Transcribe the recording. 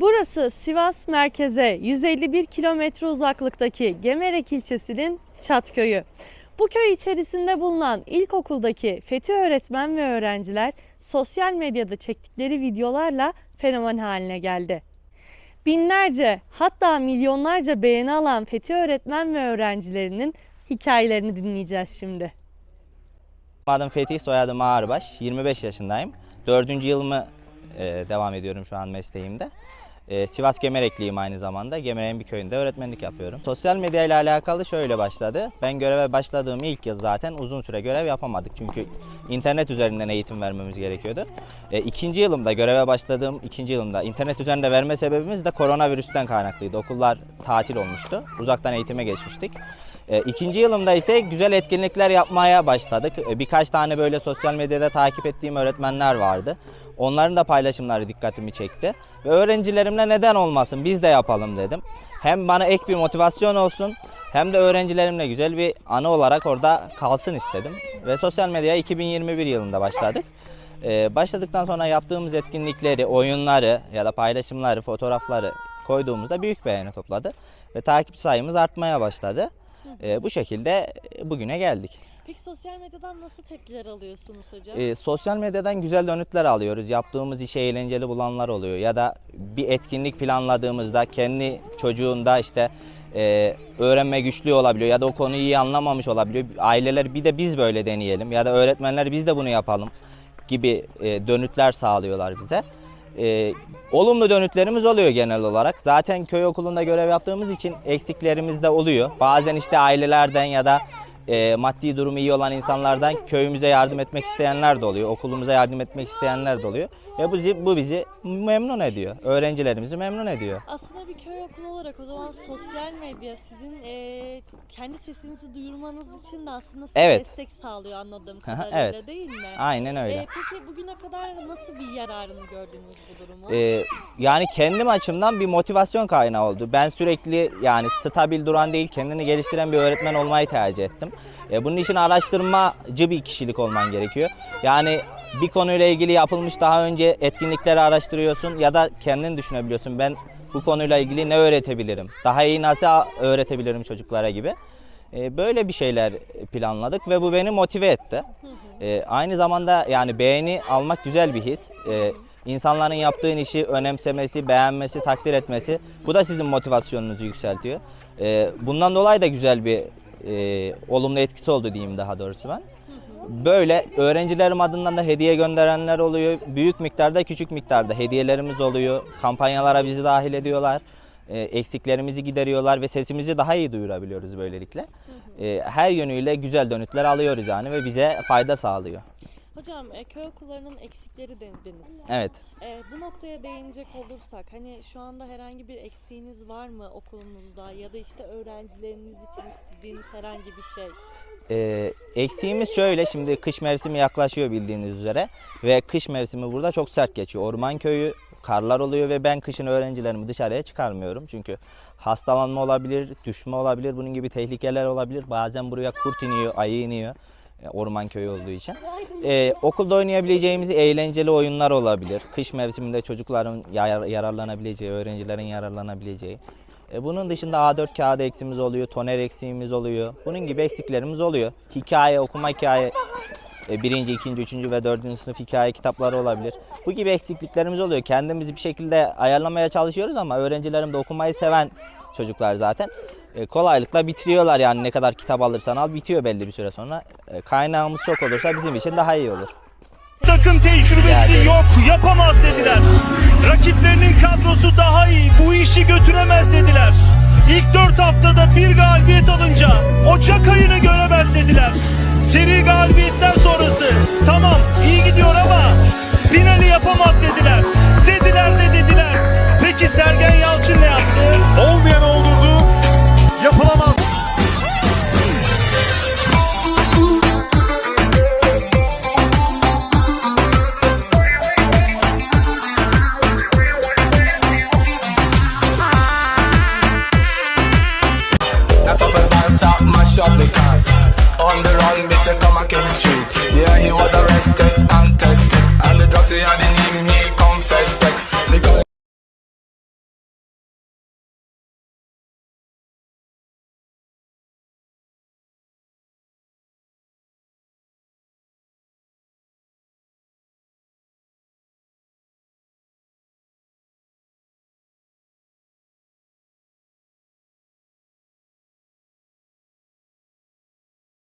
Burası Sivas merkeze 151 kilometre uzaklıktaki Gemerek ilçesinin Çatköy'ü. Bu köy içerisinde bulunan ilkokuldaki Fethi öğretmen ve öğrenciler sosyal medyada çektikleri videolarla fenomen haline geldi. Binlerce hatta milyonlarca beğeni alan Fethi öğretmen ve öğrencilerinin hikayelerini dinleyeceğiz şimdi. Adım Fethi, soyadım Ağırbaş. 25 yaşındayım. Dördüncü yılımı e, devam ediyorum şu an mesleğimde. E, Sivas Gemerekliyim aynı zamanda. Gemerek'in bir köyünde öğretmenlik yapıyorum. Sosyal medya ile alakalı şöyle başladı. Ben göreve başladığım ilk yıl zaten uzun süre görev yapamadık. Çünkü internet üzerinden eğitim vermemiz gerekiyordu. E, ikinci yılımda göreve başladığım ikinci yılımda internet üzerinde verme sebebimiz de koronavirüsten kaynaklıydı. Okullar tatil olmuştu. Uzaktan eğitime geçmiştik. E, ikinci yılımda ise güzel etkinlikler yapmaya başladık. E, birkaç tane böyle sosyal medyada takip ettiğim öğretmenler vardı. Onların da paylaşımları dikkatimi çekti. Ve öğrencilerimle neden olmasın biz de yapalım dedim. Hem bana ek bir motivasyon olsun hem de öğrencilerimle güzel bir anı olarak orada kalsın istedim. Ve sosyal medyaya 2021 yılında başladık. Ee, başladıktan sonra yaptığımız etkinlikleri, oyunları ya da paylaşımları, fotoğrafları koyduğumuzda büyük beğeni topladı. Ve takipçi sayımız artmaya başladı. Ee, bu şekilde bugüne geldik. Peki sosyal medyadan nasıl tepkiler alıyorsunuz hocam? Ee, sosyal medyadan güzel dönütler alıyoruz. Yaptığımız işi eğlenceli bulanlar oluyor. Ya da bir etkinlik planladığımızda kendi çocuğunda işte e, öğrenme güçlüğü olabiliyor ya da o konuyu iyi anlamamış olabiliyor. Aileler bir de biz böyle deneyelim ya da öğretmenler biz de bunu yapalım gibi e, dönütler sağlıyorlar bize. E, olumlu dönütlerimiz oluyor genel olarak. Zaten köy okulunda görev yaptığımız için eksiklerimiz de oluyor. Bazen işte ailelerden ya da e, maddi durumu iyi olan insanlardan köyümüze yardım etmek isteyenler de oluyor. Okulumuza yardım etmek isteyenler de oluyor. Ve bu, bu bizi memnun ediyor. Öğrencilerimizi memnun ediyor. Aslında bir köy okulu olarak o zaman sosyal medya sizin eee, kendi sesinizi duyurmanız için de aslında size Evet. destek sağlıyor anladığım Aha, kadarıyla evet. değil mi? Aynen öyle. Eee, peki bugüne kadar nasıl bir yararını gördünüz bu durumu? Ee, yani kendim açımdan bir motivasyon kaynağı oldu. Ben sürekli yani stabil duran değil kendini geliştiren bir öğretmen olmayı tercih ettim. Ee, bunun için araştırmacı bir kişilik olman gerekiyor. Yani bir konuyla ilgili yapılmış daha önce etkinlikleri araştırıyorsun ya da kendin düşünebiliyorsun. Ben bu konuyla ilgili ne öğretebilirim? Daha iyi nasıl öğretebilirim çocuklara gibi. Ee, böyle bir şeyler planladık ve bu beni motive etti. Ee, aynı zamanda yani beğeni almak güzel bir his. Ee, insanların yaptığın işi önemsemesi, beğenmesi, takdir etmesi bu da sizin motivasyonunuzu yükseltiyor. Ee, bundan dolayı da güzel bir e, olumlu etkisi oldu diyeyim daha doğrusu ben. Böyle öğrencilerim adından da hediye gönderenler oluyor. Büyük miktarda, küçük miktarda hediyelerimiz oluyor. Kampanyalara bizi dahil ediyorlar. Ee, eksiklerimizi gideriyorlar ve sesimizi daha iyi duyurabiliyoruz böylelikle. Ee, her yönüyle güzel dönütler alıyoruz yani ve bize fayda sağlıyor. Hocam e, köy okullarının eksikleri dediniz. Evet. E, bu noktaya değinecek olursak hani şu anda herhangi bir eksiğiniz var mı okulunuzda ya da işte öğrencileriniz için istediğiniz herhangi bir şey? Ee, eksiğimiz şöyle şimdi kış mevsimi yaklaşıyor bildiğiniz üzere ve kış mevsimi burada çok sert geçiyor. Orman köyü karlar oluyor ve ben kışın öğrencilerimi dışarıya çıkarmıyorum. Çünkü hastalanma olabilir, düşme olabilir, bunun gibi tehlikeler olabilir. Bazen buraya kurt iniyor, ayı iniyor e, orman köyü olduğu için. Ee, okulda oynayabileceğimiz eğlenceli oyunlar olabilir. Kış mevsiminde çocukların yar- yararlanabileceği, öğrencilerin yararlanabileceği. E, bunun dışında A4 kağıdı eksiğimiz oluyor, toner eksiğimiz oluyor. Bunun gibi eksiklerimiz oluyor. Hikaye, okuma hikaye, e, birinci, ikinci, üçüncü ve dördüncü sınıf hikaye kitapları olabilir. Bu gibi eksikliklerimiz oluyor. Kendimizi bir şekilde ayarlamaya çalışıyoruz ama öğrencilerim de okumayı seven çocuklar zaten. E, kolaylıkla bitiriyorlar yani ne kadar kitap alırsan al bitiyor belli bir süre sonra. E, kaynağımız çok olursa bizim için daha iyi olur. Takım tecrübesi yok, yapamaz dediler. Rakiplerinin kadrosu daha iyi, bu işi götüremez dediler. İlk dört haftada bir up, the cars. On the run, Mr. And kill street. Yeah, he was arrested and tested. And the drugs he had in